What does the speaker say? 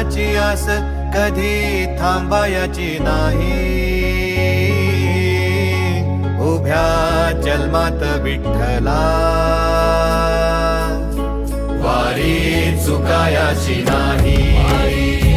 दर्शनाची आस कधी थांबायची नाही. उभ्या जन्मात विठ्ठला. वारी वारी चुकायाची नाही.